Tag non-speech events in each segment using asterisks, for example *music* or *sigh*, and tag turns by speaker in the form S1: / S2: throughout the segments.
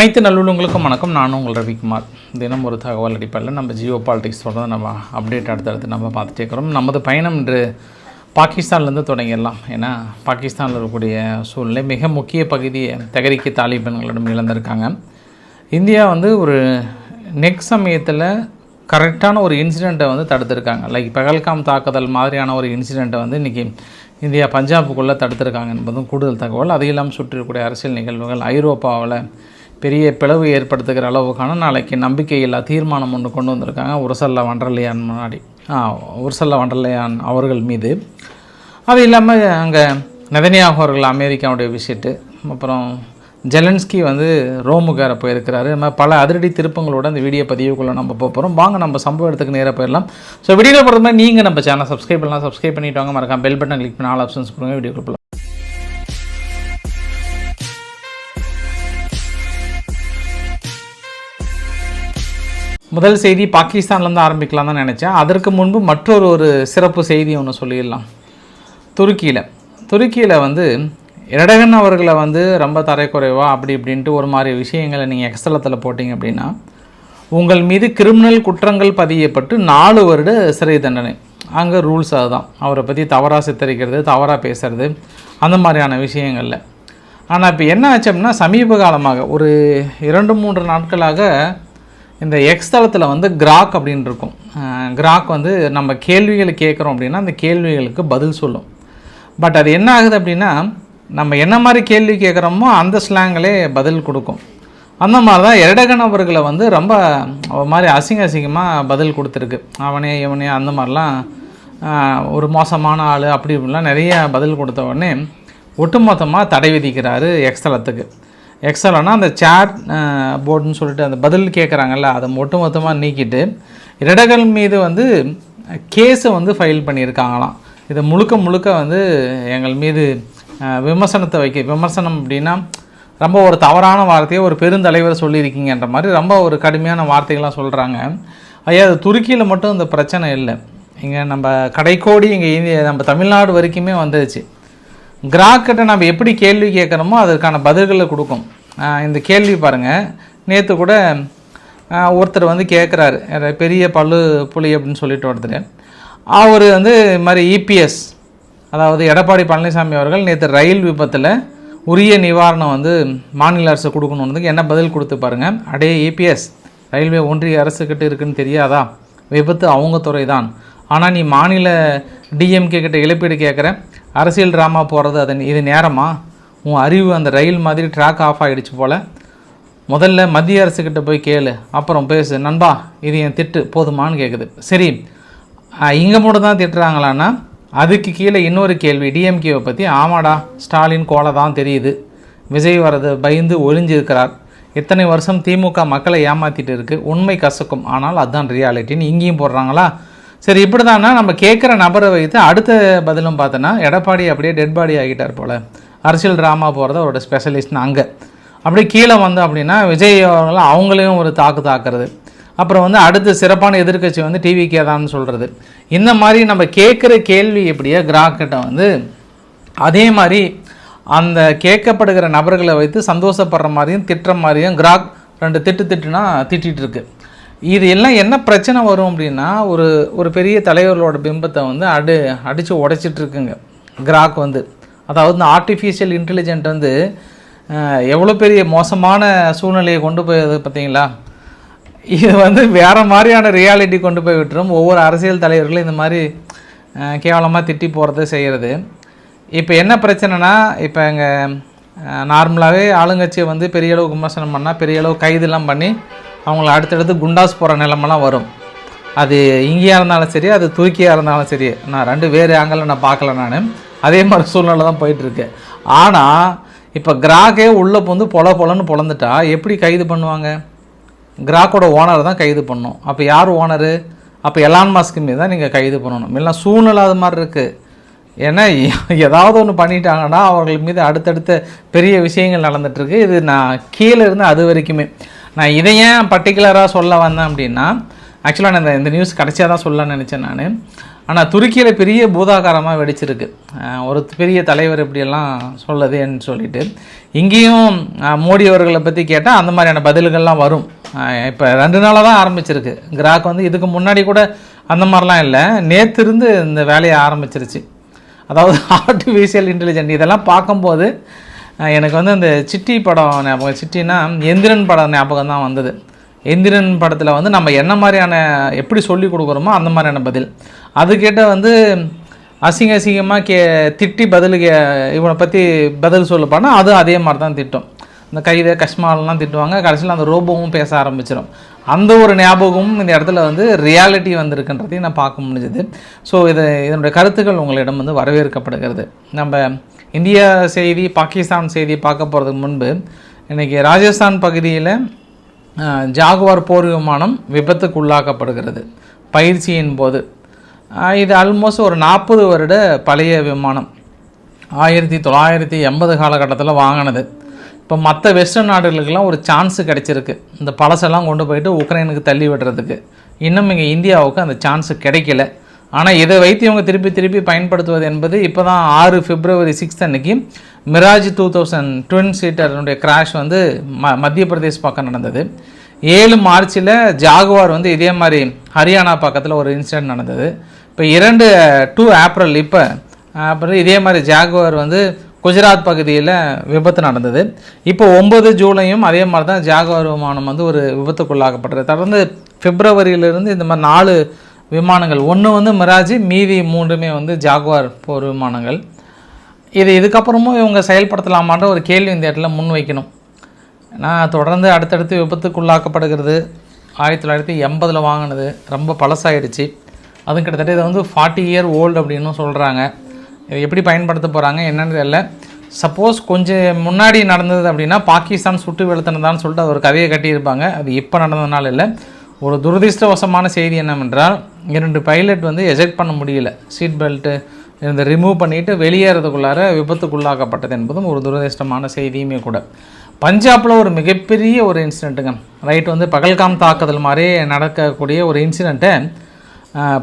S1: அனைத்து நல்லுள்ளவங்களுக்கும் வணக்கம். நானும் உங்கள் ரவிக்குமார். தினம் ஒரு தகவல் அடிப்படையில் நம்ம ஜியோ பாலிடிக்ஸ் தொடர்ந்து நம்ம அப்டேட் அடுத்தடுத்து நம்ம பார்த்துட்டே இருக்கிறோம். நமது பயணம் இன்று பாகிஸ்தான்லேருந்து தொடங்கிடலாம். ஏன்னா பாகிஸ்தானில் இருக்கக்கூடிய சூழ்நிலை மிக முக்கிய பகுதியை தகரிக்கு தாலிபான்களிடம் இழந்திருக்காங்க. இந்தியா வந்து ஒரு நெக் சமயத்தில் கரெக்டான ஒரு இன்சிடெண்ட்டை வந்து தடுத்திருக்காங்க. லைக் பகல்காம் தாக்குதல் மாதிரியான ஒரு இன்சிடெண்ட்டை வந்து இன்றைக்கி இந்தியா பஞ்சாபுக்குள்ளே தடுத்திருக்காங்க என்பதும் கூடுதல் தகவல். அது இல்லாமல் சுற்றிருக்கக்கூடிய அரசியல் நிகழ்வுகள் ஐரோப்பாவில் பெரிய பிளவு ஏற்படுத்துகிற அளவுக்கான நாளைக்கு நம்பிக்கையில்லா தீர்மானம் ஒன்று கொண்டு வந்திருக்காங்க. உரசல்லா வண்டர்லையான் முன்னாடி. உருசல்ல வண்டர்லையான் அவர்கள் மீது. அது இல்லாமல் அங்கே நெதனியாக அவர்கள் அமெரிக்காவுடைய விசிட்டு அப்புறம் ஜெலன்ஸ்கி வந்து ரோமுக்கார போயிருக்கிறாரு. நம்ம பல அதிரடி திருப்பங்களோட அந்த வீடியோ பதிவுக்குள்ளே நம்ம போக போகிறோம் வாங்க நம்ம சம்பவ இடத்துக்கு நேராக போயிடலாம். ஸோ வீடியோ போகிறது மாதிரி நீங்கள் நம்ம சேனல் சப்ஸ்கிரைப் பண்ணலாம். சப்ஸ்கிரைப் பண்ணிவிட்டு வாங்க. மறக்காம பெல் பட்டன் கிளிக் பண்ணி ஆல் ஆப்ஷன்ஸ் கொடுங்க. வீடியோ போகலாம் முதல் செய்தி பாகிஸ்தான்லேருந்து ஆரம்பிக்கலாம் தான் நினச்சேன். அதற்கு முன்பு மற்றொரு ஒரு சிறப்பு செய்தி ஒன்று சொல்லிடலாம். துருக்கியில். துருக்கியில் வந்து எரடகன் அவர்களை வந்து ரொம்ப தரைக்குறைவா அப்படி இப்படின்ட்டு ஒரு மாதிரி விஷயங்களை நீங்கள் எக்ஸ்தலத்தில் போட்டிங்க அப்படின்னா உங்கள் மீது கிரிமினல் குற்றங்கள் பதியப்பட்டு நாலு வருட சிறை தண்டனை. அங்கே ரூல்ஸ் அதுதான். அவரை பற்றி தவறாக சித்தரிக்கிறது தவறாக பேசுறது அந்த மாதிரியான விஷயங்களில். ஆனால் இப்போ என்ன ஆச்சு அப்படின்னா சமீப காலமாக ஒரு இரண்டு மூன்று நாட்களாக இந்த எக்ஸ் தளத்தில் வந்து கிராக் அப்படின்னு இருக்கும். கிராக் வந்து நம்ம கேள்விகளை கேட்குறோம் அப்படின்னா அந்த கேள்விகளுக்கு பதில் சொல்லும். பட் அது என்ன ஆகுது அப்படின்னா நம்ம என்ன மாதிரி கேள்வி கேட்குறோமோ அந்த ஸ்லாங்கிலே பதில் கொடுக்கும். அந்த மாதிரி தான் எரடகன் அவர்களை வந்து ரொம்ப மாதிரி அசிங்க அசிங்கமாக பதில் கொடுத்துருக்கு. அவனே இவனே அந்த மாதிரிலாம் ஒரு மோசமான ஆள் அப்படி இப்படிலாம் நிறைய பதில் கொடுத்த உடனே ஒட்டுமொத்தமாக தடை விதிக்கிறாரு எக்ஸ்தலத்துக்கு எக்ஸலனா அந்த சேட் போர்டுன்னு சொல்லிட்டு அந்த பதில் கேட்குறாங்கல்ல அதை ஒட்டுமொத்தமாக நீக்கிட்டு இரடகல் மீது வந்து கேஸை வந்து ஃபைல் பண்ணியிருக்காங்களாம். இதை முழுக்க முழுக்க வந்து எங்கள் மீது விமர்சனத்தை வைக்க விமர்சனம் அப்படின்னா ரொம்ப ஒரு தவறான வார்த்தையை ஒரு பெருந்தலைவர் சொல்லியிருக்கீங்கன்ற மாதிரி ரொம்ப ஒரு கடுமையான வார்த்தைகள்லாம் சொல்கிறாங்க ஐயா அது துருக்கியில் மட்டும் இந்த பிரச்சனை இல்லை. இங்கே நம்ம கடைக்கோடி இங்கே இந்திய நம்ம தமிழ்நாடு வரைக்குமே வந்துருச்சு. கிராக்கிட்ட நம்ம எப்படி கேள்வி கேட்குறோமோ அதற்கான பதில்களை கொடுக்கும். இந்த கேள்வி பாருங்கள் நேற்று கூட ஒருத்தர் வந்து கேட்குறாரு பெரிய பல்லு புலி அப்படின்னு சொல்லிட்டு ஒருத்தர். அவர் வந்து இது மாதிரி இபிஎஸ் அதாவது எடப்பாடி பழனிசாமி அவர்கள் நேற்று ரயில் விபத்தில் உரிய நிவாரணம் வந்து மாநில அரசு கொடுக்கணுன்றதுக்கு என்ன பதில் கொடுத்து பாருங்கள் அடே இபிஎஸ் ரயில்வே ஒன்றிய அரசுக்கிட்ட இருக்குன்னு தெரியாதா? விபத்து அவங்க துறை தான் ஆனால் நீ மாநில டிஎம்கே கிட்ட இழப்பீடு கேட்குற அரசியல் ட்ராமா போகிறது அது இது நேரமா? உன் அறிவு அந்த ரயில் மாதிரி ட்ராக் ஆஃப் ஆகிடுச்சு போல். முதல்ல மத்திய அரசுக்கிட்ட போய் கேளு. அப்புறம் பேசு. நண்பா இது என் திட்டு. போதுமான்னு கேட்குது சரி. இங்கே மட்டும் தான் திட்டுறாங்களான்னா அதுக்கு கீழே இன்னொரு கேள்வி. டிஎம்கேவை பற்றி ஆமாடா ஸ்டாலின் கோலை தான் தெரியுது. விஜய் வரது பயந்து ஒளிஞ்சிருக்கிறார். இத்தனை வருஷம் திமுக மக்களை ஏமாற்றிட்டு இருக்கு. உண்மை கசக்கும். ஆனால் அதுதான் ரியாலிட்டின்னு இங்கேயும் போடுறாங்களா? சரி இப்படி தானா நம்ம கேட்குற நபரை வைத்து அடுத்த பதிலும் பார்த்தோன்னா எடப்பாடி அப்படியே டெட் பாடி ஆகிட்டார் போல். அரசியல் ட்ராமா போகிறது அவரோட ஸ்பெஷலிஸ்ட்னு அங்கே. அப்படியே கீழே வந்தோம் அப்படின்னா விஜய் அவர்கள் அவங்களையும் ஒரு தாக்கு தாக்குறது. அப்புறம் வந்து அடுத்த சிறப்பான எதிர்க்கட்சி வந்து டிவிக்கே தான் சொல்கிறது இந்த மாதிரி நம்ம கேட்குற கேள்வி எப்படியோ கிராக்கிட்ட வந்து அதே மாதிரி அந்த கேட்கப்படுகிற நபர்களை வைத்து சந்தோஷப்படுற மாதிரியும் திட்டுற மாதிரியும் கிராக் ரெண்டு திட்டு திட்டுனா திட்டிகிட்டு இருக்குது இது எல்லாம் என்ன பிரச்சனை வரும் அப்படின்னா ஒரு ஒரு பெரிய தலைவர்களோட பிம்பத்தை வந்து அடு அடித்து உடைச்சிட்ருக்குங்க. கிராக் வந்து. அதாவது இந்த ஆர்டிஃபிஷியல் இன்டெலிஜென்ட் வந்து எவ்வளோ பெரிய மோசமான சூழ்நிலையை கொண்டு போயது பார்த்தீங்களா? இது வந்து வேறு மாதிரியான ரியாலிட்டி கொண்டு போய் விட்டுரும். ஒவ்வொரு அரசியல் தலைவர்களும் இந்த மாதிரி கேவலமாக திட்டி போகிறது செய்கிறது இப்போ என்ன பிரச்சனைனா இப்போ இங்கே நார்மலாகவே ஆளுங்கட்சியை வந்து பெரிய அளவு விமர்சனம் பண்ணால் பெரிய அளவு கைதெல்லாம் பண்ணி அவங்கள அடுத்தடுத்து குண்டாஸ் போகிற நிலமெல்லாம் வரும். அது இங்கேயா இருந்தாலும் சரி அது துருக்கியாக இருந்தாலும் சரி நான் ரெண்டு வேறு ஆங்கிளில் நான் பார்க்கல நான். அதே மாதிரி சூழ்நிலை தான் போயிட்டுருக்கு. ஆனால் இப்போ கிராக்கே உள்ளே வந்து பொல பொலன்னு பொழந்துட்டா எப்படி கைது பண்ணுவாங்க? கிராக்கோட ஓனர் தான் கைது பண்ணணும் அப்போ யார் ஓனரு அப்போ எலான் மாஸ்க்கு மீது தான் நீங்கள் கைது பண்ணணும். இல்லைனா சூழ்நிலை அது மாதிரி இருக்குது ஏன்னா ஏதாவது ஒன்று பண்ணிட்டாங்கன்னா அவர்கள் மீது அடுத்தடுத்த பெரிய விஷயங்கள் நடந்துகிட்ருக்கு இது நான் கீழே இருந்து அது வரைக்குமே. நான் இதை ஏன் பர்டிகுலராக சொல்ல வந்தேன் அப்படின்னா ஆக்சுவலாக நான் இந்த இந்த நியூஸ் கடைசியாக தான் சொல்ல நினச்சேன் நான். ஆனால் துருக்கியில் பெரிய பூதாகாரமாக வெடிச்சிருக்கு. ஒரு பெரிய தலைவர் இப்படியெல்லாம் சொல்லுதுன்னு சொல்லிட்டு. இங்கேயும் மோடி அவர்களை பற்றி கேட்டால் அந்த மாதிரியான பதில்கள்லாம் வரும். இப்போ ரெண்டு நாளாக தான் ஆரம்பிச்சிருக்கு. கிராக் வந்து இதுக்கு முன்னாடி கூட அந்த மாதிரிலாம் இல்லை. நேற்று இருந்து இந்த வேலையை ஆரம்பிச்சிருச்சு. அதாவது *laughs* ஆர்டிஃபிஷியல் இன்டெலிஜென்ட் இதெல்லாம் பார்க்கும்போது எனக்கு வந்து அந்த சிட்டி படம் ஞாபகம் சிட்டினா எந்திரன் படம் ஞாபகம் தான் வந்தது. எந்திரன் படத்தில் வந்து நம்ம என்ன மாதிரியான எப்படி சொல்லி கொடுக்குறோமோ அந்த மாதிரியான பதில். அது வந்து அசிங்க அசிங்கமாக கே திட்டி பதில் கே இவனை பற்றி பதில் சொல்லப்பானா அதுவும் அதே மாதிரி தான் திட்டும். இந்த கைதை கஷ்மாலெலாம் திட்டுவாங்க கடைசியில் அந்த ரோபோவும் பேச ஆரம்பிச்சிடும் அந்த ஒரு ஞாபகமும் இந்த இடத்துல வந்து ரியாலிட்டி வந்திருக்குன்றதையும் நான் பார்க்க முடிஞ்சது. ஸோ இது இதனுடைய கருத்துக்கள் உங்களிடம் வந்து வரவேற்கப்படுகிறது. நம்ம இந்தியா செய்தி பாகிஸ்தான் செய்தி பார்க்க போகிறதுக்கு முன்பு இன்றைக்கி ராஜஸ்தான் பகுதியில் ஜாகுவார் போர் விமானம் விபத்துக்குள்ளாக்கப்படுகிறது பயிற்சியின் போது. இது ஆல்மோஸ்ட் ஒரு நாற்பது வருட பழைய விமானம். ஆயிரத்தி தொள்ளாயிரத்தி எண்பது காலகட்டத்தில் வாங்கினது. இப்போ மற்ற வெஸ்டர்ன் நாடுகளுக்கெல்லாம் ஒரு சான்ஸு கிடைச்சிருக்கு. இந்த பழசெல்லாம் கொண்டு போயிட்டு உக்ரைனுக்கு தள்ளி விடுறதுக்கு. இன்னும் இங்கே இந்தியாவுக்கு அந்த சான்ஸு கிடைக்கல. ஆனால் இதை வைத்து இவங்க திருப்பி திருப்பி பயன்படுத்துவது என்பது இப்போ தான் ஆறு பிப்ரவரி சிக்ஸ்த் அன்னைக்கு மிராஜ் டூ தௌசண்ட் ட்வின் சீட்டருடைய கிராஷ் வந்து ம மத்திய பிரதேஷ் பக்கம் நடந்தது. ஏழு மார்ச்சில் ஜாகுவார் வந்து இதே மாதிரி ஹரியானா பக்கத்தில் ஒரு இன்சிடென்ட் நடந்தது. இப்போ இரண்டு டூ ஏப்ரல் இப்போ அப்புறம் இதே மாதிரி ஜாகுவார் வந்து குஜராத் பகுதியில் விபத்து நடந்தது. இப்போ ஒம்பது ஜூலையும் அதே மாதிரி தான் ஜாகுவார் விமானம் வந்து ஒரு விபத்துக்குள்ளாக்கப்பட்டது. தொடர்ந்து பிப்ரவரியிலிருந்து இந்த மாதிரி நாலு விமானங்கள். ஒன்று வந்து மிராஜி மீதி மூன்றுமே வந்து ஜாகுவார் போர் விமானங்கள். இது இதுக்கப்புறமும் இவங்க செயல்படுத்தலாமான்ற ஒரு கேள்வி இந்த இடத்துல முன் வைக்கணும். ஏன்னா தொடர்ந்து அடுத்தடுத்து விபத்துக்குள்ளாக்கப்படுகிறது. ஆயிரத்தி தொள்ளாயிரத்தி எண்பதில் வாங்கினது. ரொம்ப பழசாயிடுச்சு. அதுவும் கிட்டத்தட்ட இதை வந்து ஃபார்ட்டி இயர் ஓல்டு அப்படின்னு சொல்கிறாங்க இதை எப்படி பயன்படுத்த போகிறாங்க என்னன்னு தெரியல. சப்போஸ் கொஞ்சம் முன்னாடி நடந்தது அப்படின்னா பாகிஸ்தான் சுட்டு வெளுத்தினதான்னு சொல்லிட்டு அது ஒரு கதையை கட்டியிருப்பாங்க. அது இப்போ நடந்ததுனால இல்லை. ஒரு துரதிர்ஷ்டவசமான செய்தி என்னவென்றால் இரண்டு பைலட் வந்து எஜெக்ட் பண்ண முடியல. சீட் பெல்ட்டு இருந்து ரிமூவ் பண்ணிவிட்டு வெளியேறதுக்குள்ளார விபத்துக்குள்ளாக்கப்பட்டது என்பதும் ஒரு துரதிர்ஷ்டமான செய்தியுமே கூட. பஞ்சாபில் ஒரு மிகப்பெரிய ஒரு இன்சிடெண்ட்டுங்க ரைட் வந்து பகல்காம் தாக்குதல் மாதிரி நடக்கக்கூடிய ஒரு இன்சிடெண்ட்டை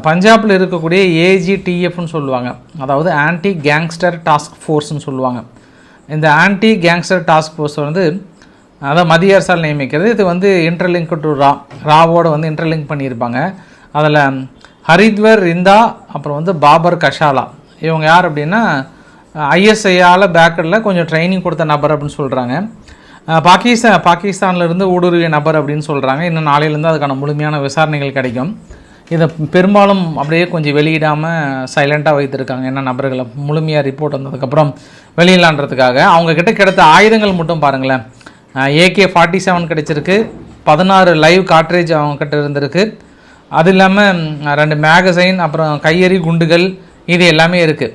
S1: பஞ்சாபில் இருக்கக்கூடிய ஏஜிடிஎஃப்னு சொல்லுவாங்க. அதாவது ஆன்டி கேங்ஸ்டர் டாஸ்க் ஃபோர்ஸ்னு சொல்லுவாங்க. இந்த ஆன்டி கேங்ஸ்டர் டாஸ்க் ஃபோர்ஸ் வந்து அதான் மத்திய அரசால் நியமிக்கிறது. இது வந்து இன்டர்லிங்க் டு ரா ராவோட வந்து இன்டர்லிங்க் பண்ணியிருப்பாங்க. அதில் ஹரித்வர் ரிந்தா அப்புறம் வந்து பாபர் கஷாலா. இவங்க யார் அப்படின்னா ஐஎஸ்ஐயால் பேக்கடில் கொஞ்சம் ட்ரைனிங் கொடுத்த நபர் அப்படின்னு சொல்கிறாங்க பாகிஸ்தான் பாகிஸ்தான்லேருந்து ஊடுருவிய நபர் அப்படின்னு சொல்கிறாங்க இன்னும் நாளையிலேருந்து அதுக்கான முழுமையான விசாரணைகள் கிடைக்கும். இதை பெரும்பாலும் அப்படியே கொஞ்சம் வெளியிடாமல் சைலண்ட்டாக வைத்திருக்காங்க. என்ன நபர்களை முழுமையாக ரிப்போர்ட் வந்ததுக்கப்புறம் வெளியிடலான்றதுக்காக. அவங்கக்கிட்ட கிடைத்த ஆயுதங்கள் மட்டும் பாருங்களேன். ஏகே ஃபார்ட்டி செவன் கிடச்சிருக்கு. பதினாறு லைவ் காட்ரேஜ் அவங்கக்கிட்ட இருந்திருக்கு. அது இல்லாமல் ரெண்டு மேகசைன் அப்புறம் கையெறி குண்டுகள் இது எல்லாமே இருக்குது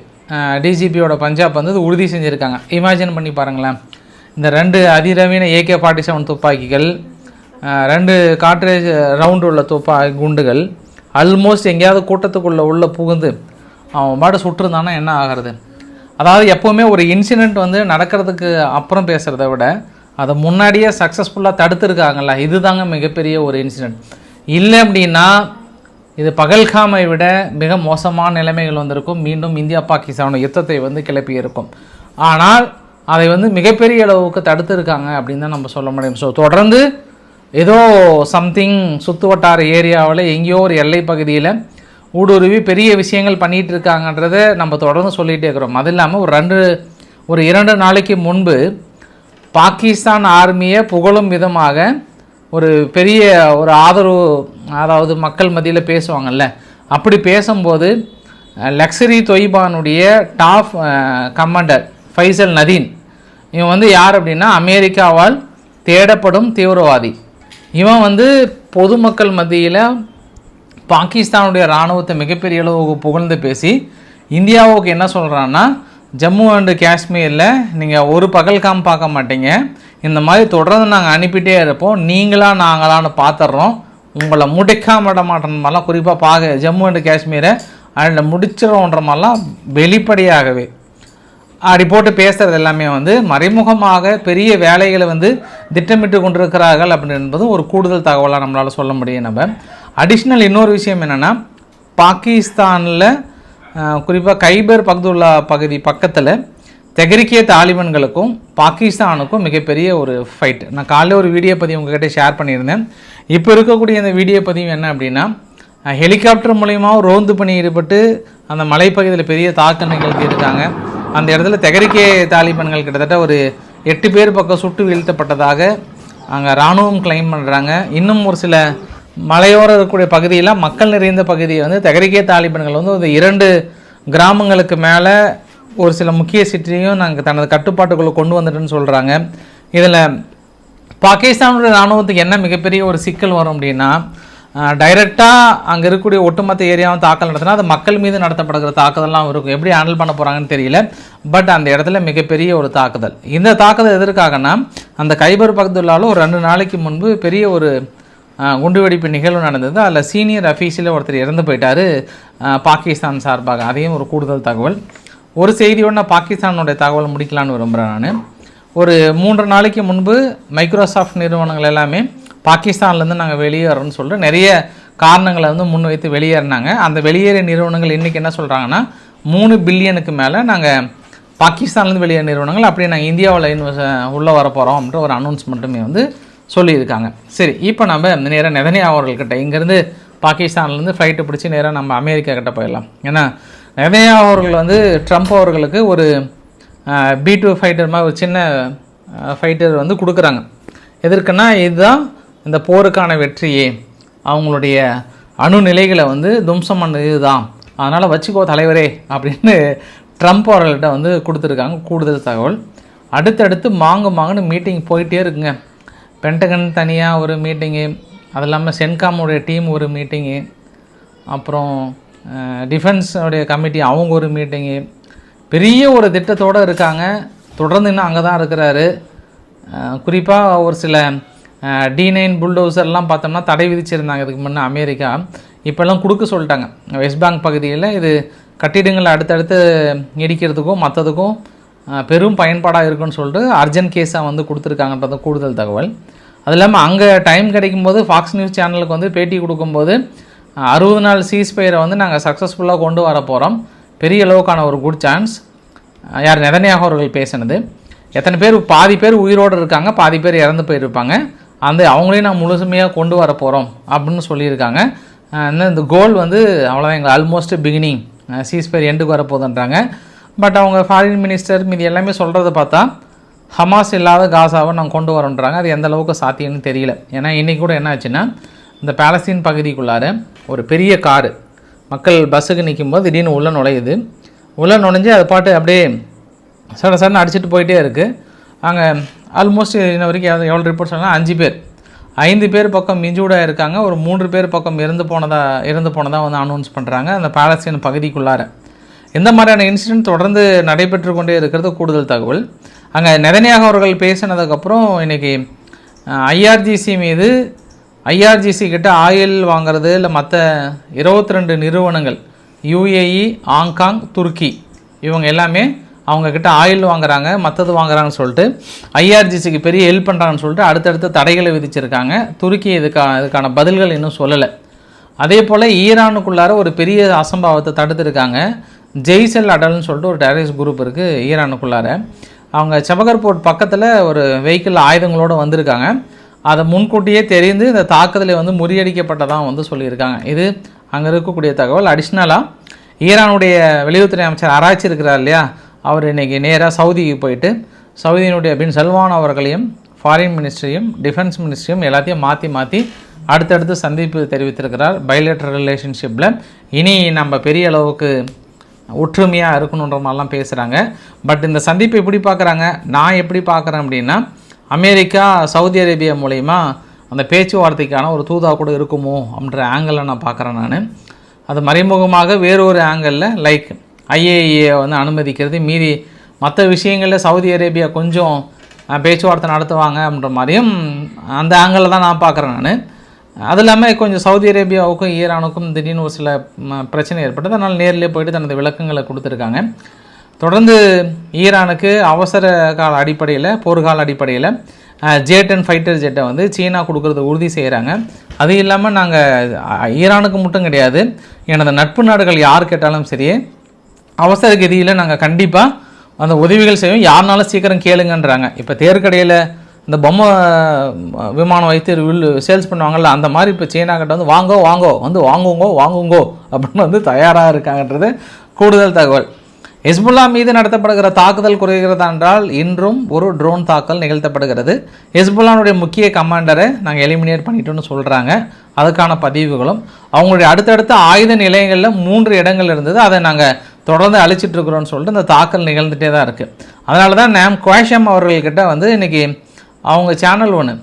S1: டிஜிபியோட பஞ்சாப் வந்து உறுதி செஞ்சுருக்காங்க. இமேஜின் பண்ணி பாருங்களேன். இந்த ரெண்டு அதிநவீன ஏகே ஃபார்ட்டி செவன் துப்பாக்கிகள் ரெண்டு காட்ரேஜ் ரவுண்டு உள்ள துப்பா குண்டுகள் ஆல்மோஸ்ட் எங்கேயாவது கூட்டத்துக்குள்ளே உள்ளே புகுந்து அவன் பாட்டு சுட்டுருந்தானா என்ன ஆகிறது? அதாவது எப்போவுமே ஒரு இன்சிடெண்ட் வந்து நடக்கிறதுக்கு அப்புறம் பேசுகிறத விட அதை முன்னாடியே சக்ஸஸ்ஃபுல்லாக தடுத்துருக்காங்கல்ல இதுதாங்க மிகப்பெரிய ஒரு இன்சிடெண்ட் இல்லை அப்படின்னா இது பகல்காமை விட மிக மோசமான நிலைமைகள் வந்திருக்கும். மீண்டும் இந்தியா பாகிஸ்தானோட யுத்தத்தை வந்து கிளப்பி இருக்கும். ஆனால் அதை வந்து மிகப்பெரிய அளவுக்கு தடுத்துருக்காங்க அப்படின்னு தான் நம்ம சொல்ல முடியும். ஸோ தொடர்ந்து ஏதோ சம்திங் சுற்று வட்டார ஏரியாவில் எங்கேயோ ஒரு எல்லை பகுதியில் ஊடுருவி பெரிய விஷயங்கள் பண்ணிகிட்டு இருக்காங்கன்றதை நம்ம தொடர்ந்து சொல்லிகிட்டே இருக்கிறோம். அது இல்லாமல் ஒரு ரெண்டு ஒரு இரண்டு நாளைக்கு முன்பு பாகிஸ்தான் ஆர்மியை புகழும் விதமாக ஒரு பெரிய ஒரு ஆதரவு அதாவது மக்கள் மத்தியில் பேசுவாங்கல்ல. அப்படி பேசும்போது லக்ஸரி தொய்பானுடைய டாப் கமாண்டர் ஃபைசல் நதீன் இவன் வந்து யார் அப்படின்னா அமெரிக்காவால் தேடப்படும் தீவிரவாதி. இவன் வந்து பொதுமக்கள் மத்தியில் பாகிஸ்தானுடைய இராணுவத்தை மிகப்பெரிய அளவுக்கு புகழ்ந்து பேசி இந்தியாவுக்கு என்ன சொல்கிறான்னா ஜம்மு அண்டு காஷ்மீரில் நீங்கள் ஒரு பகல்காம் பார்க்க மாட்டீங்க. இந்த மாதிரி தொடர்ந்து நாங்கள் அனுப்பிட்டே இருப்போம். நீங்களாக நாங்களான்னு பார்த்துட்றோம் உங்களை முடிக்காம விட மாட்டேன் மாதிரிலாம் குறிப்பாக பார்க்க ஜம்மு அண்டு காஷ்மீரை அதில் முடிச்சிடோன்ற மாதிரிலாம் வெளிப்படையாகவே அப்படி போட்டு பேசுகிறது எல்லாமே வந்து மறைமுகமாக பெரிய வேலைகளை வந்து திட்டமிட்டு கொண்டிருக்கிறார்கள் அப்படி என்பது ஒரு கூடுதல் தகவலாக நம்மளால் சொல்ல முடியும் நம்ம. அடிஷ்னல் இன்னொரு விஷயம் என்னென்னா பாகிஸ்தானில் குறிப்பாக கைபர் பக்துல்லா பகுதி பக்கத்தில் தெகரிக்கிய தாலிபன்களுக்கும் பாகிஸ்தானுக்கும் மிகப்பெரிய ஒரு ஃபைட் நான் காலையில் ஒரு வீடியோ பதிவு உங்ககிட்ட ஷேர் பண்ணியிருந்தேன். இப்போ இருக்கக்கூடிய இந்த வீடியோ பதிவு என்ன அப்படின்னா ஹெலிகாப்டர் மூலயமா ரோந்து பணி ஈடுபட்டு அந்த மலைப்பகுதியில் பெரிய தாக்கம் நிகழ்த்தியிருக்காங்க அந்த இடத்துல தெகரிக்கே தாலிபன்கள் கிட்டத்தட்ட ஒரு எட்டு பேர் பக்கம் சுட்டு வீழ்த்தப்பட்டதாக அங்கே இராணுவம் கிளைம் பண்ணுறாங்க இன்னும் ஒரு சில மலையோரம் இருக்கக்கூடிய பகுதியில் மக்கள் நிறைந்த பகுதியை வந்து தெகரிக்கே தாலிபன்கள் வந்து ஒரு இரண்டு கிராமங்களுக்கு மேலே ஒரு சில முக்கிய சிட்டியையும் நாங்கள் தனது கட்டுப்பாட்டுக்குள்ளே கொண்டு வந்துட்டுன்னு சொல்கிறாங்க இதில் பாகிஸ்தானுடைய இராணுவத்துக்கு என்ன மிகப்பெரிய ஒரு சிக்கல் வரும் அப்படின்னா டைரெக்டாக அங்கே இருக்கக்கூடிய ஒட்டுமொத்த ஏரியாவும் தாக்கல் நடத்தினா அது மக்கள் மீது நடத்தப்படுகிற தாக்குதல்லாம் இருக்கும். எப்படி ஹேண்டில் பண்ண போகிறாங்கன்னு தெரியல. பட் அந்த இடத்துல மிகப்பெரிய ஒரு தாக்குதல். இந்த தாக்குதல் எதற்காகனா அந்த கைபர் பகுதியிலாலும் ஒரு ரெண்டு நாளைக்கு முன்பு பெரிய ஒரு குண்டுவெடிப்பு நிகழ்வு நடந்தது. அதில் சீனியர் அஃபீஷியலில் ஒருத்தர் இறந்து போயிட்டார். பாகிஸ்தான் சார்பாக. அதையும் ஒரு கூடுதல் தகவல். ஒரு செய்தியோட நான் பாகிஸ்தானுடைய தகவல் முடிக்கலான்னு விரும்புகிறேன் நான். ஒரு மூன்று நாளைக்கு முன்பு மைக்ரோசாஃப்ட் நிறுவனங்கள் எல்லாமே பாகிஸ்தான்லேருந்து நாங்கள் வெளியேறோம்னு சொல்லிட்டு நிறைய காரணங்களை வந்து முன்வைத்து வெளியேறினாங்க. அந்த வெளியேறிய நிறுவனங்கள் இன்றைக்கி என்ன சொல்கிறாங்கன்னா மூணு பில்லியனுக்கு மேலே நாங்கள் பாகிஸ்தான்லேருந்து வெளியேற நிறுவனங்கள் அப்படியே நாங்கள் இந்தியாவில் இன்வெஸ்ட் உள்ளே வர போகிறோம் அப்படின்ற ஒரு அனௌன்ஸ்மெண்ட்டுமே வந்து சொல்லியிருக்காங்க. சரி இப்போ நம்ம நேராக நெதனியா அவர்கள்கிட்ட இங்கேருந்து பாகிஸ்தான்லேருந்து ஃப்ளைட்டு பிடிச்சி நேராக நம்ம அமெரிக்கா கிட்ட போயிடலாம். ஏன்னா நெதனியா அவர்கள் வந்து ட்ரம்ப் அவர்களுக்கு ஒரு பி டூ ஃபைட்டர் மாதிரி ஒரு சின்ன ஃபைட்டர் வந்து கொடுக்குறாங்க. எதற்குன்னா இதுதான் இந்த போருக்கான வெற்றியே. அவங்களுடைய அணு நிலைகளை வந்து தும்சம் பண்ணது இதுதான். அதனால் வச்சுக்கோ தலைவரே அப்படின்னு ட்ரம்ப் அவர்கள்ட்ட வந்து கொடுத்துருக்காங்க கூடுதல் தகவல். அடுத்தடுத்து மாங்கு மாங்குன்னு மீட்டிங் போயிட்டே இருக்குங்க. பென்டகன் தனியாக ஒரு மீட்டிங்கு அது இல்லாமல் சென்காமுடைய டீம் ஒரு மீட்டிங்கு அப்புறம் டிஃபென்ஸோடைய கமிட்டி அவங்க ஒரு மீட்டிங்கு பெரிய ஒரு திட்டத்தோடு இருக்காங்க. தொடர்ந்து இன்னும் அங்கே தான் இருக்கிறாரு குறிப்பாக ஒரு சில டி நைன் புல்டோசர்லாம் பார்த்தோம்னா தடை விதிச்சிருந்தாங்க. இதுக்கு முன்னே அமெரிக்கா. இப்போல்லாம் கொடுக்க சொல்லிட்டாங்க. வெஸ்ட் பேங்க் பகுதியில் இது கட்டிடங்களை அடுத்தடுத்து இடிக்கிறதுக்கும் மற்றதுக்கும் பெரும் பயன்பாடாக இருக்குன்னு சொல்லிட்டு அர்ஜென்ட் கேஸாக வந்து கொடுத்துருக்காங்கன்றது கூடுதல் தகவல். அது இல்லாமல் அங்கே டைம் கிடைக்கும்போது ஃபாக்ஸ் நியூஸ் சேனலுக்கு வந்து பேட்டி கொடுக்கும்போது அறுபது நாள் சீஸ்பயரை வந்து நாங்கள் சக்ஸஸ்ஃபுல்லாக கொண்டு வர போகிறோம் பெரிய அளவுக்கான ஒரு குட் சான்ஸ் யார் நிதனையாக அவர்கள் பேசினது. எத்தனை பேர் பாதி பேர் உயிரோடு இருக்காங்க பாதி பேர் இறந்து போயிருப்பாங்க. அந்த அவங்களையும் நான் முழுசுமையாக கொண்டு வர போகிறோம் அப்படின்னு சொல்லியிருக்காங்க. இன்னும் இந்த கோல் வந்து அவ்வளோதான் எங்கள் ஆல்மோஸ்ட் பிகினிங் சீஸ்பயர் எண்டுக்கு வரப்போகுதுன்றாங்க. பட் அவங்க ஃபாரின் மினிஸ்டர் மீது எல்லாமே சொல்கிறத பார்த்தா ஹமாஸ் இல்லாத காசாவை நாங்கள் கொண்டு வரோன்றாங்க. அது எந்த அளவுக்கு சாத்தியம்னு தெரியல. ஏன்னா இன்றைக்கி கூட என்ன ஆச்சுன்னா இந்த பேலஸ்தீன் பகுதிக்குள்ளார ஒரு பெரிய காரு மக்கள் பஸ்ஸுக்கு நிற்கும்போது திடீர்னு உள்ளே நுழையுது. உள்ளே நுழைஞ்சு அது பாட்டு அப்படியே சட சடன்னு அடிச்சிட்டு போயிட்டே இருக்குது அங்கே ஆல்மோஸ்ட் இன்ன வரைக்கும் எவ்வளோ எவ்வளோ ரிப்போர்ட் சொன்னால் அஞ்சு பேர். ஐந்து பேர் பக்கம் மிஞ்சூடாக இருக்காங்க. ஒரு மூன்று பேர் பக்கம் இறந்து போனதாக இறந்து போனதாக வந்து அனௌன்ஸ் பண்ணுறாங்க அந்த பேலஸ்தீன் பகுதிக்குள்ளார. இந்த மாதிரியான இன்சிடென்ட் தொடர்ந்து நடைபெற்று கொண்டே இருக்கிறது? கூடுதல் தகவல். அங்கே நெதனியாக அவர்கள் பேசினதுக்கப்புறம் இன்றைக்கி ஐஆர்ஜிசி மீது ஐஆர்ஜிசி கிட்ட ஆயில் வாங்குறது இல்லை மற்ற இருபத்தி ரெண்டு நிறுவனங்கள் யுஏஇ ஹாங்காங் துருக்கி இவங்க எல்லாமே அவங்கக்கிட்ட ஆயில் வாங்குறாங்க மற்றது வாங்குறாங்கன்னு சொல்லிட்டு ஐஆர்ஜிசிக்கு பெரிய ஹெல்ப் பண்ணுறாங்கன்னு சொல்லிட்டு அடுத்தடுத்த தடைகளை விதிச்சிருக்காங்க. துருக்கி இதுக்கா இதுக்கான பதில்கள் இன்னும் சொல்லலை. அதே போல் ஈரானுக்குள்ளார ஒரு பெரிய அசம்பாவத்தை தடுத்திருக்காங்க. ஜெய்சல் அடல்னு சொல்லிட்டு ஒரு டெரரிஸ்ட் குரூப் இருக்குது ஈரானுக்குள்ளார. அவங்க செபகர்போர்ட் பக்கத்தில் ஒரு வெஹிக்கிள் ஆயுதங்களோடு வந்திருக்காங்க. அதை முன்கூட்டியே தெரிந்து இந்த தாக்குதலை வந்து முறியடிக்கப்பட்டதாக வந்து சொல்லியிருக்காங்க. இது அங்கே இருக்கக்கூடிய தகவல். அடிஷ்னலாக ஈரானுடைய வெளியுறவுத்துறை அமைச்சர் ஆராய்ச்சி இருக்கிறார் இல்லையா? அவர் இன்றைக்கி நேராக சவுதிக்கு போயிட்டு சவுதியினுடைய பின் சல்மான் அவர்களையும் ஃபாரின் மினிஸ்ட்ரியும் டிஃபென்ஸ் மினிஸ்ட்ரியும் எல்லாத்தையும் மாற்றி மாற்றி அடுத்தடுத்து சந்திப்பு தெரிவித்திருக்கிறார். பைலேட்டர் ரிலேஷன்ஷிப்பில் இனி நம்ம பெரிய அளவுக்கு ஒற்றுமையாக இருக்கணுன்ற மாதிரிலாம் பேசுகிறாங்க பட் இந்த சந்திப்பை எப்படி பார்க்குறாங்க? நான் எப்படி பார்க்குறேன் அப்படின்னா அமெரிக்கா சவுதி அரேபியா மூலயமா அந்த பேச்சுவார்த்தைக்கான ஒரு தூதாக கூட இருக்குமோ அப்படின்ற ஆங்கிளில் நான் பார்க்குறேன் நான். அது மறைமுகமாக வேறொரு ஆங்கிளில் லைக் ஐஏஏ வந்து அனுமதிக்கிறது மீறி மற்ற விஷயங்களில் சவுதி அரேபியா கொஞ்சம் பேச்சுவார்த்தை நடத்துவாங்க அப்படின்ற மாதிரியும் அந்த ஆங்கிளில் தான் நான் பார்க்குறேன் நான். அது இல்லாமல் கொஞ்சம் சவுதி அரேபியாவுக்கும் ஈரானுக்கும் திடீர்னு ஒரு சில பிரச்சனை ஏற்பட்டது. அதனால் நேரிலே போயிட்டு தனது விளக்கங்களை கொடுத்துருக்காங்க. தொடர்ந்து ஈரானுக்கு அவசர கால அடிப்படையில் போர்கால அடிப்படையில் ஜேட் அண்ட் ஃபைட்டர் ஜெட்டை வந்து சீனா கொடுக்கறத உறுதி செய்கிறாங்க அது இல்லாமல் நாங்கள் ஈரானுக்கு மட்டும் கிடையாது. எனது நட்பு நாடுகள் யார் கேட்டாலும் சரி அவசர கதியில் நாங்கள் கண்டிப்பாக அந்த உதவிகள் செய்வோம். யாருனாலும் சீக்கிரம் கேளுங்கன்றாங்க. இப்போ தேர்க்கடையில் இந்த பொம்மை விமானம் வைத்து வில் சேல்ஸ் பண்ணுவாங்கள்ல அந்த மாதிரி இப்போ சீனா கிட்ட வந்து வாங்கோ வாங்கோ வந்து வாங்குங்கோ வாங்குங்கோ அப்படின்னு வந்து தயாராக இருக்காங்கன்றது கூடுதல் தகவல். ஹெஸ்புல்லா மீது நடத்தப்படுகிற தாக்குதல் குறைகிறதா என்றால் இன்றும் ஒரு ட்ரோன் தாக்கல் நிகழ்த்தப்படுகிறது. ஹெஸ்புல்லானுடைய முக்கிய கமாண்டரை நாங்கள் எலிமினேட் பண்ணிட்டோம்னு சொல்கிறாங்க அதுக்கான பதிவுகளும் அவங்களுடைய அடுத்தடுத்த ஆயுத நிலையங்களில் மூன்று இடங்கள் இருந்தது. அதை நாங்கள் தொடர்ந்து அழிச்சிட்ருக்குறோன்னு சொல்லிட்டு இந்த தாக்கல் நிகழ்ந்துட்டே தான் இருக்குது அதனால தான் நாம் குவாஷம் அவர்கள்கிட்ட வந்து இன்றைக்கி அவங்க சேனல் ஒன்று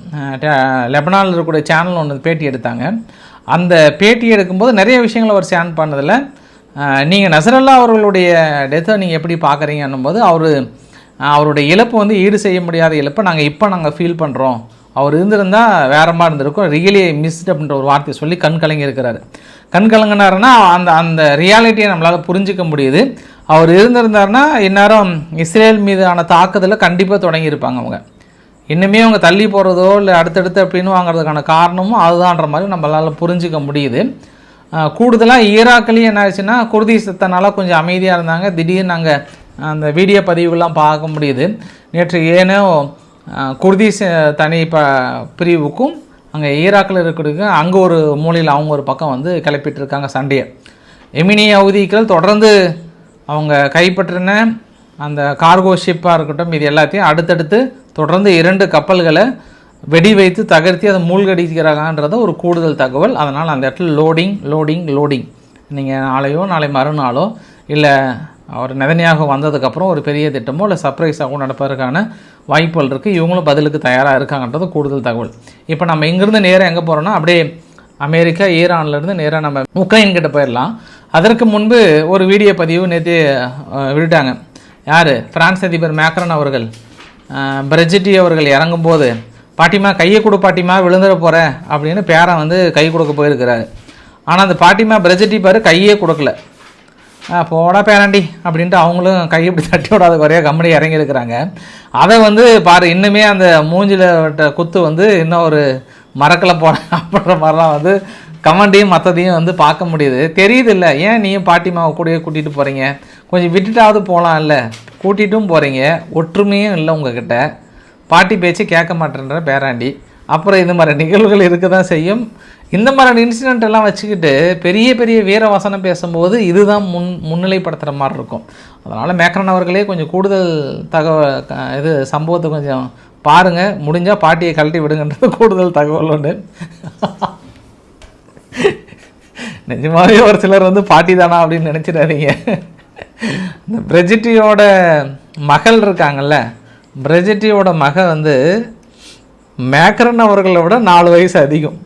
S1: லெபனானில் இருக்கக்கூடிய சேனல் ஒன்று பேட்டி எடுத்தாங்க. அந்த பேட்டி எடுக்கும்போது நிறைய விஷயங்கள் அவர் ஷேர் பண்ணதில் நீங்கள் நசரல்லா அவர்களுடைய டெத்தை நீங்கள் எப்படி பார்க்குறீங்கன்னும் போது அவர் அவருடைய இழப்பு வந்து ஈடு செய்ய முடியாத இழப்பை நாங்கள் இப்போ நாங்கள் ஃபீல் பண்ணுறோம் அவர் இருந்திருந்தால் வேற மாதிரி இருந்திருக்கும். ரியலி மிஸ்ட் அப்படின்ற ஒரு வார்த்தையை சொல்லி கண் கலங்கியிருக்கிறாரு கண் கலங்கினாருன்னா அந்த அந்த ரியாலிட்டியை நம்மளால் புரிஞ்சிக்க முடியுது. அவர் இருந்திருந்தாருன்னா இந்நேரம் இஸ்ரேல் மீதான தாக்குதலை கண்டிப்பாக தொடங்கியிருப்பாங்க அவங்க. இன்னுமே அவங்க தள்ளி போகிறதோ இல்லை அடுத்தடுத்து அப்படின்னு வாங்குறதுக்கான காரணமும் அதுதான்ற மாதிரி நம்மளால் புரிஞ்சிக்க முடியுது. கூடுதலாக ஈராக்லேயும் என்ன ஆச்சுன்னா குர்திசத்தனால கொஞ்சம் அமைதியாக இருந்தாங்க. திடீர்னு நாங்கள் அந்த வீடியோ பதிவுலாம் பார்க்க முடியுது. நேற்று ஏனோ அஹ், தனி ப பிரிவுக்கும் அங்கே ஈராக்கில் இருக்கிறதுக்கு அங்கே ஒரு மூலையில் அவங்க ஒரு பக்கம் வந்து கிளப்பிட்டு இருக்காங்க சண்டையை. எமினி அவதிகள் தொடர்ந்து அவங்க கைப்பற்றின அந்த கார்கோ ஷிப்பாக இருக்கட்டும் இது எல்லாத்தையும் அடுத்தடுத்து தொடர்ந்து இரண்டு கப்பல்களை வெடி வைத்து தகர்த்தி அதை மூழ்கடிக்கிறாங்கன்றது ஒரு கூடுதல் தகவல். அதனால் அந்த இடத்துல லோடிங் லோடிங் லோடிங் நீங்கள் நாளையோ நாளை மறுநாளோ இல்லை அவர் நிதனையாக வந்ததுக்கப்புறம் ஒரு பெரிய திட்டமோ இல்லை சர்ப்ரைஸாகவும் நடப்பதற்கான வாய்ப்புகள் இருக்குது இவங்களும் பதிலுக்கு தயாராக இருக்காங்கன்றது கூடுதல் தகவல். இப்போ நம்ம இங்கேருந்து நேராக எங்கே போகிறோன்னா அப்படியே அமெரிக்கா ஈரான்லேருந்து நேராக நம்ம உக்ரைன் கிட்ட போயிடலாம். அதற்கு முன்பு ஒரு வீடியோ பதிவு நேற்று விட்டுட்டாங்க. யார்? பிரான்ஸ் அதிபர் மேக்ரன் அவர்கள். பிரஜிட்டி அவர்கள் இறங்கும்போது பாட்டிமா கையை கொடு பாட்டிமா விழுந்துட போகிறேன் அப்படின்னு பேரன் வந்து கை கொடுக்க போயிருக்கிறாரு. ஆனால் அந்த பாட்டிமா பிரஜிட்டி பாரு கையே கொடுக்கல. போடா பேராண்டி அப்படின்ட்டு அவங்களும் கை இப்படி தட்டி விடாத குறையாக கம்பெனி இறங்கியிருக்கிறாங்க. அதை வந்து பாரு இன்னுமே அந்த மூஞ்சில விட்ட குத்து வந்து இன்னும் ஒரு மறக்கலை போகிறேன் *laughs* அப்படின்ற மாதிரிலாம் வந்து கமெண்டையும் மற்றதையும் வந்து பார்க்க முடியுது. தெரியுது இல்லை ஏன் நீயும் பாட்டிமாவை கூடயே கூட்டிகிட்டு போகிறீங்க கொஞ்சம் விட்டுட்டாவது போகலாம் இல்லை கூட்டிகிட்டும் போகிறீங்க ஒற்றுமையும் இல்லை உங்ககிட்ட. பாட்டி பேச்சு கேட்க மாட்டேன்ற பேராண்டி. அப்புறம் இந்த மாதிரி நிகழ்வுகள் இருக்க தான் செய்யும். இந்த மாதிரி இன்சிடென்ட் எல்லாம் வச்சுக்கிட்டு பெரிய பெரிய வீர வசனம் பேசும்போது இதுதான் முன் முன்னிலைப்படுத்துகிற மாதிரி இருக்கும். அதனால் மேக்கரன் அவர்களே கொஞ்சம் கூடுதல் தகவல் இது சம்பவத்தை கொஞ்சம் பாருங்கள் முடிஞ்சால் பாட்டியை கழட்டி விடுங்கன்றது கூடுதல் தகவல் ஒன்று நிஜமாகவே ஒரு சிலர் வந்து பாட்டி தானா அப்படின்னு நினச்சிடாதீங்க. இந்த பிரஜிட்டியோட மகள் இருக்காங்கல்ல பிரஜிட்டியோட மக வந்து மேக்ரன் அவர்களை விட நாலு வயசு அதிகம்.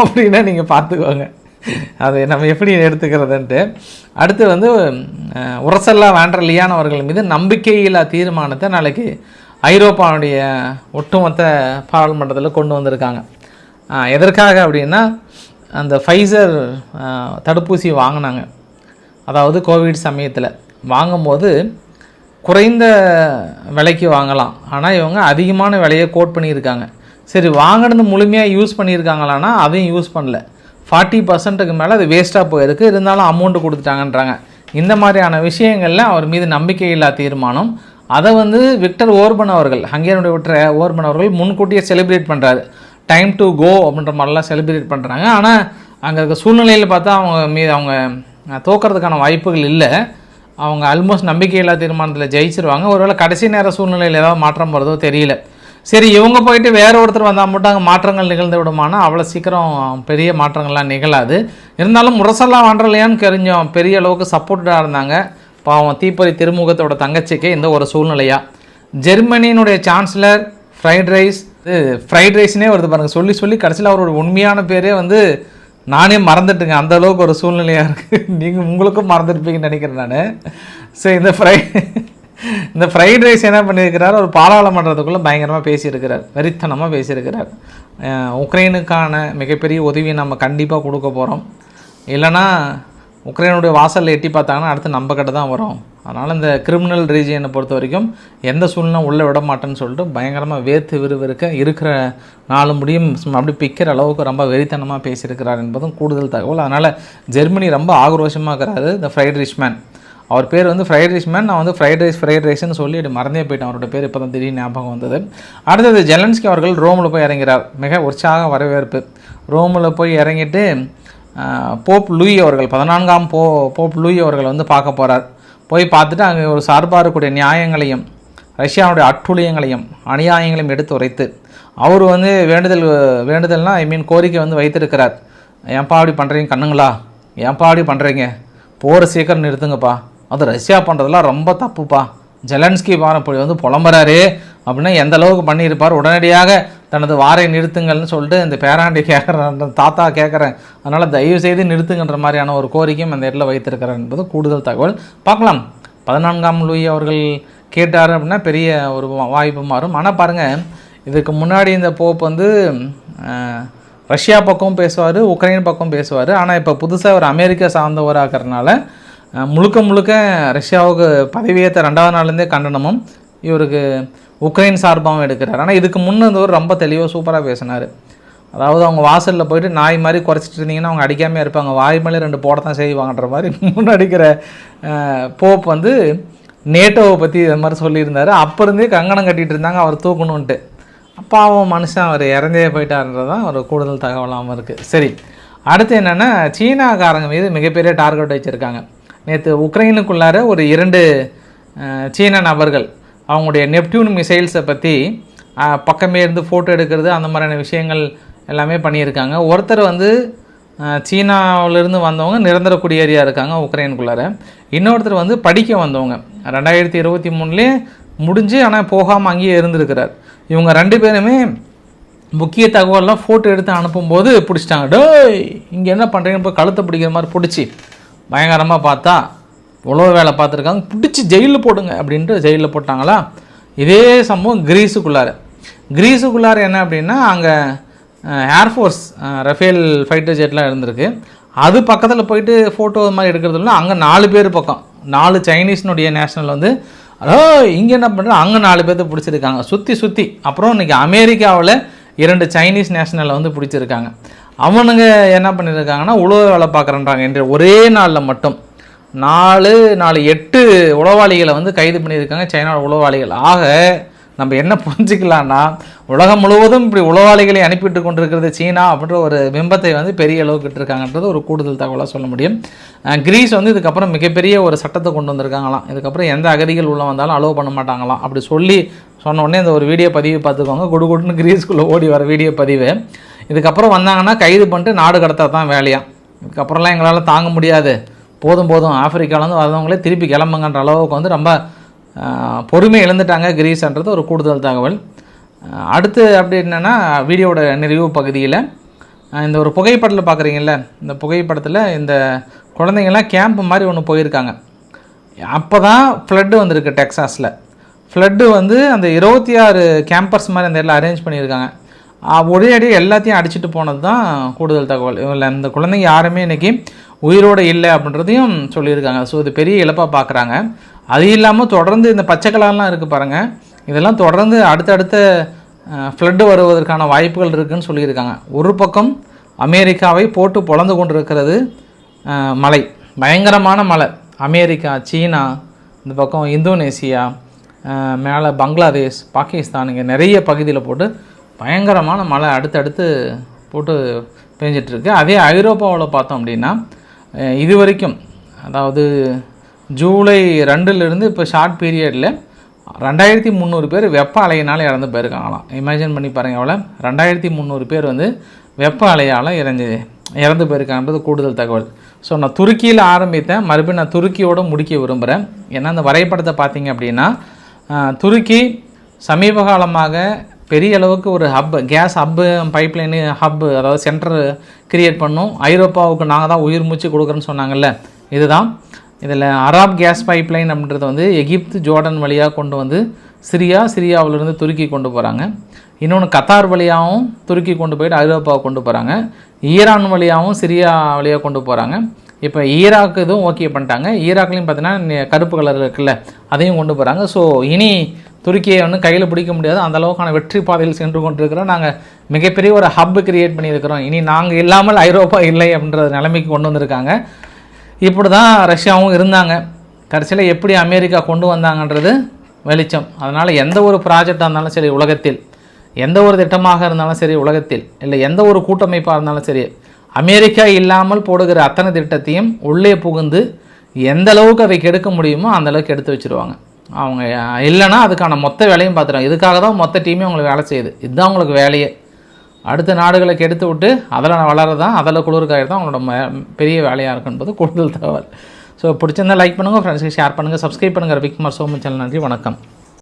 S1: அப்படின்னா நீங்கள் பார்த்துக்கோங்க. அதை நம்ம எப்படி எடுத்துக்கிறதுன்ட்டு. அடுத்து வந்து உரசல்லா வேண்டர் லியானவர்கள் மீது நம்பிக்கையில்லா தீர்மானத்தை நாளைக்கு ஐரோப்பாவுடைய ஒட்டுமொத்த பாராளுமன்றத்தில் கொண்டு வந்திருக்காங்க. எதற்காக அப்படின்னா அந்த ஃபைசர் தடுப்பூசி வாங்கினாங்க. அதாவது கோவிட் சமயத்தில் வாங்கும்போது குறைந்த விலைக்கு வாங்கலாம். ஆனால் இவங்க அதிகமான விலையை கோட் பண்ணியிருக்காங்க. சரி வாங்கினது முழுமையாக யூஸ் பண்ணியிருக்காங்களான்னா அதையும் யூஸ் பண்ணல. ஃபார்ட்டி பர்சன்ட்டுக்கு மேலே அது வேஸ்ட்டாக போயிருக்கு. இருந்தாலும் அமௌண்ட்டு கொடுத்துட்டாங்கன்றாங்க. இந்த மாதிரியான விஷயங்களில் அவர் மீது நம்பிக்கையில்லா தீர்மானம். அதை வந்து விக்டர் ஓர்பன் அவர்கள் ஹங்கேரியனுடைய விக்டர் ஓர்பன் அவர்கள் முன்கூட்டியே செலிப்ரேட் பண்ணுறாரு டைம் டு கோ அப்படின்ற மாதிரிலாம் செலிப்ரேட் பண்ணுறாங்க ஆனால் அங்கே இருக்க சூழ்நிலையில் பார்த்தா அவங்க மீது அவங்க தோக்கறதுக்கான வாய்ப்புகள் இல்லை. அவங்க ஆல்மோஸ்ட் நம்பிக்கையில்லா தீர்மானத்தில் ஜெயிச்சிருவாங்க. ஒருவேளை கடைசி நேர சூழ்நிலையில் ஏதாவது மாற்றம் வருதோ தெரியல. சரி இவங்க போயிட்டு வேற ஒருத்தர் வந்தால் மட்டும் அங்கே மாற்றங்கள் நிகழ்ந்து விடுமானா? அவ்வளோ சீக்கிரம் பெரிய மாற்றங்கள்லாம் நிகழாது. இருந்தாலும் முரசெல்லாம் வாண்டலையான்னு தெரிஞ்சோம் பெரிய அளவுக்கு சப்போர்ட்டடாக இருந்தாங்க. பாவம் தீப்பறி திருமுகத்தோட தங்கச்சிக்கு இந்த ஒரு சூழ்நிலையா. ஜெர்மனியினுடைய சான்சலர் ஃப்ரைட் ரைஸ் இது ஃப்ரைட் ரைஸ்னே வருது பாருங்கள் சொல்லி சொல்லி கடைசியில் அவரோட உண்மையான பேரே வந்து நானே மறந்துட்டுங்க. அந்த அளவுக்கு ஒரு சூழ்நிலையாக இருக்குது *laughs* நீங்கள் உங்களுக்கும் மறந்துருப்பீங்கன்னு நினைக்கிறேன் நான். ஸோ இந்த ஃப்ரை *laughs* இந்த ஃப்ரைட் ரைஸ் என்ன பண்ணியிருக்கிறார்? ஒரு பாராளுமன்றத்துக்குள்ளே பயங்கரமாக பேசியிருக்கிறார். வெறித்தனமாக பேசியிருக்கிறார். உக்ரைனுக்கான மிகப்பெரிய உதவியை நம்ம கண்டிப்பாக கொடுக்க போகிறோம் இல்லைன்னா உக்ரைனுடைய வாசலில் எட்டி பார்த்தாங்கன்னா அடுத்து நம்ம கிட்ட தான் வரும். அதனால் இந்த கிரிமினல் ரீஜியனை பொறுத்த வரைக்கும் எந்த சூழ்நிலை உள்ளே விட மாட்டேன்னு சொல்லிட்டு பயங்கரமாக வேர்த்து விறுவிறுக்க இருக்கிற நாலு முடியும் சும்மா அப்படி பிக்கிற அளவுக்கு ரொம்ப வெறித்தனமாக பேசியிருக்கிறார் என்பதும் கூடுதல் தகவல். அதனால் ஜெர்மனி ரொம்ப ஆக்ரோஷமாக இருக்கிறாரு இந்த ஃப்ரைட் ரிச் மேன். அவர் பேர் வந்து ஃப்ரைட் ரைஸ் மேன். நான் வந்து ஃப்ரைட் ரைஸ் ஃப்ரைட் ரைஸ்னு சொல்லி அப்படி மறந்தே போயிட்டேன். அவரோட பேர் இப்போ தான் திடீர்னு ஞாபகம் வந்தது. அடுத்தது ஜெலன்ஸ்கி அவர்கள் ரோமில் போய் இறங்கிறார். மிக உற்சாக வரவேற்பு. ரோமில் போய் இறங்கிட்டு போப் லூயி அவர்கள் பதினான்காம் போ போப் லூயி அவர்கள் வந்து பார்க்க போகிறார் போய் பார்த்துட்டு அங்கே ஒரு சார்பாக இருக்கக்கூடிய நியாயங்களையும் ரஷ்யாவுடைய அட்டுழியங்களையும் அநியாயங்களையும் எடுத்து உரைத்து அவர் வந்து வேண்டுதல் வேண்டுதல்னால் ஐ மீன் கோரிக்கை வந்து வைத்திருக்கிறார். ஏன்பா அப்படி பண்ணுறீங்க கண்ணுங்களா? ஏன்பா அப்படி பண்ணுறீங்க போகிற சீக்கிரம் நிறுத்துங்கப்பா. அது ரஷ்யா பண்ணுறதெல்லாம் ரொம்ப தப்புப்பா. ஜெலன்ஸ்கி பாரு வந்து புலம்புறாரு. அப்படின்னா எந்த அளவுக்கு பண்ணியிருப்பார் உடனடியாக தனது வாரை நிறுத்துங்கள்னு சொல்லிட்டு இந்த பேராண்டி கேட்குறேன் தாத்தா கேட்குறேன் அதனால் தயவு செய்து நிறுத்துங்கன்ற மாதிரியான ஒரு கோரிக்கையும் அந்த இடத்துல வைத்திருக்கிறார் என்பது கூடுதல் தகவல். பார்க்கலாம். பதினான்காம் லூயி அவர்கள் கேட்டார் அப்படின்னா பெரிய ஒரு வா- வாய்ப்பு மாறும். ஆனால் பாருங்கள் இதுக்கு முன்னாடி இந்த போப் வந்து ரஷ்யா பக்கம் பேசுவார் உக்ரைன் பக்கம் பேசுவார். ஆனால் இப்போ புதுசாக ஒரு அமெரிக்கா சார்ந்தவராகிறதுனால முழுக்க முழுக்க ரஷ்யாவுக்கு பதவியேற்ற ரெண்டாவது நாள்லேருந்தே கண்டனமும் இவருக்கு உக்ரைன் சார்பாகவும் எடுக்கிறார். ஆனால் இதுக்கு முன்னே இருந்தவர் ரொம்ப தெளிவாக சூப்பராக பேசினார். அதாவது அவங்க வாசலில் போயிட்டு நாய் மாதிரி குறைச்சிட்டு இருந்தீங்கன்னா அவங்க அடிக்காமே இருப்பாங்க. வாய் மேலே ரெண்டு போட தான் செய்வாங்கன்ற மாதிரி *laughs* முன்னடிக்கிற போப் வந்து நேட்டோவை பற்றி இது மாதிரி சொல்லியிருந்தார். அப்போ இருந்தே கங்கணம் கட்டிகிட்டு இருந்தாங்க அவர் தூக்கணுன்ட்டு அப்பாவும் மனுஷன் அவர் இறந்தே போயிட்டாருன்றது தான் ஒரு கூடுதல் தகவலாகவும் இருக்குது சரி அடுத்து என்னென்னா சீனாக்காரங்க மீது மிகப்பெரிய டார்கெட் வச்சுருக்காங்க. நேற்று உக்ரைனுக்குள்ளார ஒரு இரண்டு சீன நபர்கள் அவங்களுடைய நெப்டியூன் மிசைல்ஸை பற்றி பக்கமே இருந்து ஃபோட்டோ எடுக்கிறது அந்த மாதிரியான விஷயங்கள் எல்லாமே பண்ணியிருக்காங்க. ஒருத்தர் வந்து சீனாவிலேருந்து வந்தவங்க நிரந்தர குடியேறியா இருக்காங்க உக்ரைனுக்குள்ளார. இன்னொருத்தர் வந்து படிக்க வந்தவங்க. ரெண்டாயிரத்தி இருபத்தி மூணுலேயே முடிஞ்சு ஆனால் போகாமல் அங்கேயே இருந்திருக்கிறார். இவங்க ரெண்டு பேருமே முக்கிய தகவல்லாம் ஃபோட்டோ எடுத்து அனுப்பும்போது பிடிச்சிட்டாங்க. டோய் இங்கே என்ன பண்ணுறீங்கன்னு போய் கழுத்தை பிடிக்கிற மாதிரி பிடிச்சி பயங்கரமாக பார்த்தா உழவு வேலை பார்த்துருக்காங்க. பிடிச்சி ஜெயிலில் போடுங்க அப்படின்ட்டு ஜெயிலில் போட்டாங்களா? இதே சம்பவம் கிரீஸுக்குள்ளார. கிரீஸுக்குள்ளார என்ன அப்படின்னா அங்கே ஏர்ஃபோர்ஸ் ரஃபேல் ஃபைட்டர் ஜெட்லாம் இருந்திருக்கு. அது பக்கத்தில் போயிட்டு ஃபோட்டோ மாதிரி எடுக்கிறதுல அங்கே நாலு பேர் பக்கம். நாலு சைனீஸ்னுடைய நேஷனல் வந்து அதோ இங்கே என்ன பண்ணுறது அங்கே நாலு பேர்த்த பிடிச்சிருக்காங்க. சுற்றி சுற்றி அப்புறம் இன்னைக்கு அமெரிக்காவில் இரண்டு சைனீஸ் நேஷனலை வந்து பிடிச்சிருக்காங்க. அவனுங்க என்ன பண்ணியிருக்காங்கன்னா உழவு வேலை பார்க்குறன்றாங்க. என்ற ஒரே நாளில் மட்டும் நாலு நாலு எட்டு உளவாளிகளை வந்து கைது பண்ணியிருக்காங்க சைனாவோட உளவாளிகள். ஆக நம்ம என்ன புரிஞ்சுக்கலாம்னா உலகம் முழுவதும் இப்படி உளவாளிகளை அனுப்பிட்டு கொண்டிருக்கிறது சீனா அப்படின்ற ஒரு பிம்பத்தை வந்து பெரிய அளவுக்கு இருக்காங்கன்றது ஒரு கூடுதல் தகவலாக சொல்ல முடியும். கிரீஸ் வந்து இதுக்கப்புறம் மிகப்பெரிய ஒரு சட்டத்தை கொண்டு வந்திருக்காங்களாம். இதுக்கப்புறம் எந்த அகதிகள் உள்ள வந்தாலும் அலோவ் பண்ண மாட்டாங்களாம். அப்படி சொல்லி சொன்னோடனே இந்த ஒரு வீடியோ பதிவு பார்த்துக்கோங்க. குடு குடுன்னு கிரீஸ்குள்ளே ஓடி வர வீடியோ பதிவு. இதுக்கப்புறம் வந்தாங்கன்னா கைது பண்ணிட்டு நாடு கடத்தா தான் வேலையாம். இதுக்கப்புறம்லாம் எங்களால் தாங்க முடியாது. போதும் போதும் ஆப்பிரிக்காவிலேருந்து வரவங்களே திருப்பி கிளம்புங்கன்ற அளவுக்கு வந்து ரொம்ப பொறுமை இழந்துட்டாங்க கிரீஸ்ன்றது ஒரு கூடுதல் தகவல். அடுத்து அப்படி என்னென்னா வீடியோவோட நிறைவு பகுதியில் இந்த ஒரு புகைப்படத்தில் பார்க்குறீங்கல்ல இந்த புகைப்படத்தில் இந்த குழந்தைங்கள்லாம் கேம்ப் மாதிரி ஒன்று போயிருக்காங்க. அப்போ தான் ஃப்ளட்டு வந்திருக்கு டெக்ஸாஸில் ஃப்ளட்டு வந்து அந்த இருபத்தி ஆறு கேம்பர்ஸ் மாதிரி அந்த இடத்துல அரேஞ்ச் பண்ணியிருக்காங்க. ஒரே அடி எல்லாத்தையும் அடிச்சிட்டு போனது தான் கூடுதல் தகவல். இல்லை இந்த குழந்தைங்க யாருமே இன்றைக்கி உயிரோடு இல்லை அப்படின்றதையும் சொல்லியிருக்காங்க. ஸோ இது பெரிய இழப்பாக பார்க்குறாங்க அது இல்லாமல் தொடர்ந்து இந்த பச்சை கலர்லாம் இருக்குது பாருங்கள் இதெல்லாம் தொடர்ந்து அடுத்தடுத்த ஃப்ளட்டு வருவதற்கான வாய்ப்புகள் இருக்குதுன்னு சொல்லியிருக்காங்க. ஒரு பக்கம் அமெரிக்காவை போட்டு பொழந்து கொண்டிருக்கிறது இருக்கிறது மலை. பயங்கரமான மலை. அமெரிக்கா சீனா இந்த பக்கம் இந்தோனேசியா மேலே பங்களாதேஷ் பாகிஸ்தான் இங்கே நிறைய பகுதியில் போட்டு பயங்கரமான மழை அடுத்தடுத்து போட்டு பெஞ்சிட்ருக்கு அதே ஐரோப்பாவில் பார்த்தோம் அப்படின்னா இது வரைக்கும் அதாவது ஜூலை ரெண்டுலேருந்து இப்போ ஷார்ட் பீரியடில் ரெண்டாயிரத்தி முந்நூறு பேர் வெப்ப அலையினால் இறந்து போயிருக்காங்களாம். இமேஜின் பண்ணி பாருங்கள் எவ்வளோ ரெண்டாயிரத்தி முந்நூறு பேர் வந்து வெப்ப அலையால் இறந்து இறந்து போயிருக்கான்றது கூடுதல் தகவல். ஸோ நான் துருக்கியில் ஆரம்பித்தேன். மறுபடியும் நான் துருக்கியோடு முடிக்க விரும்புகிறேன் ஏன்னா அந்த வரைபடத்தை பார்த்தீங்க அப்படின்னா துருக்கி சமீப காலமாக பெரிய அளவுக்கு ஒரு hub gas hub pipeline hub அதாவது சென்டர் கிரியேட் பண்ணும். ஐரோப்பாவுக்கு நாங்கள் தான் உயிர் மூச்சு கொடுக்குறோன்னு சொன்னாங்கல்ல. இதுதான். இதில் அராப் கேஸ் பைப்லைன் அப்படின்றது வந்து எகிப்து ஜோர்டன் வழியாக கொண்டு வந்து சிரியா சிரியாவிலிருந்து துருக்கி கொண்டு போகிறாங்க இன்னொன்று கத்தார் வழியாகவும் துருக்கி கொண்டு போயிட்டு ஐரோப்பாவை கொண்டு போகிறாங்க ஈரான் வழியாகவும் சிரியா வழியாக கொண்டு போகிறாங்க இப்போ ஈராக்கு இதுவும் ஓகே பண்ணிட்டாங்க. ஈராக்லேயும் பார்த்தீங்கன்னா கருப்பு கலர் இருக்குல்ல அதையும் கொண்டு போகிறாங்க ஸோ இனி துருக்கியை வந்து கையில் பிடிக்க முடியாது. அந்த அளவுக்கான வெற்றி பாதையில் சென்று கொண்டிருக்கிறோம். நாங்கள் மிகப்பெரிய ஒரு ஹப் கிரியேட் பண்ணியிருக்கிறோம். இனி நாங்கள் இல்லாமல் ஐரோப்பா இல்லை அப்படின்ற நிலைமைக்கு கொண்டு வந்திருக்காங்க. இப்படி தான் ரஷ்யாவும் இருந்தாங்க. கடைசியில் எப்படி அமெரிக்கா கொண்டு வந்தாங்கன்றது வெளிச்சம். அதனால் எந்த ஒரு ப்ராஜெக்டாக இருந்தாலும் சரி உலகத்தில். எந்த ஒரு திட்டமாக இருந்தாலும் சரி உலகத்தில். இல்லை எந்த ஒரு கூட்டமைப்பாக இருந்தாலும் சரி அமெரிக்கா இல்லாமல் போடுகிற அத்தனை திட்டத்தையும் உள்ளே புகுந்து எந்த அளவுக்கு அதை கெடுக்க முடியுமோ அந்த அளவுக்கு எடுத்து வச்சுருவாங்க. அவங்க இல்லைன்னா அதுக்கான மொத்த வேலையும் பார்த்துருவாங்க இதுக்காக தான் மொத்த டீமே உங்களுக்கு வேலை செய்யுது. இதுதான் உங்களுக்கு வேலையே. அடுத்த நாடுகளை கெடுத்து விட்டு அதில் வளரதான் அதில் குளிர்காய் தான் அவங்களோட ம- பெரிய வேலையாக இருக்குன்றது கூடுதல் தகவல். ஸோ பிடிச்சிருந்தால் லைக் பண்ணுங்கள் ஃப்ரெண்ட்ஸ்க்கு ஷேர் பண்ணுங்கள் சப்ஸ்கிரைப் பண்ணுங்கள் விக்மார் சோமு சேனல் நன்றி வணக்கம்.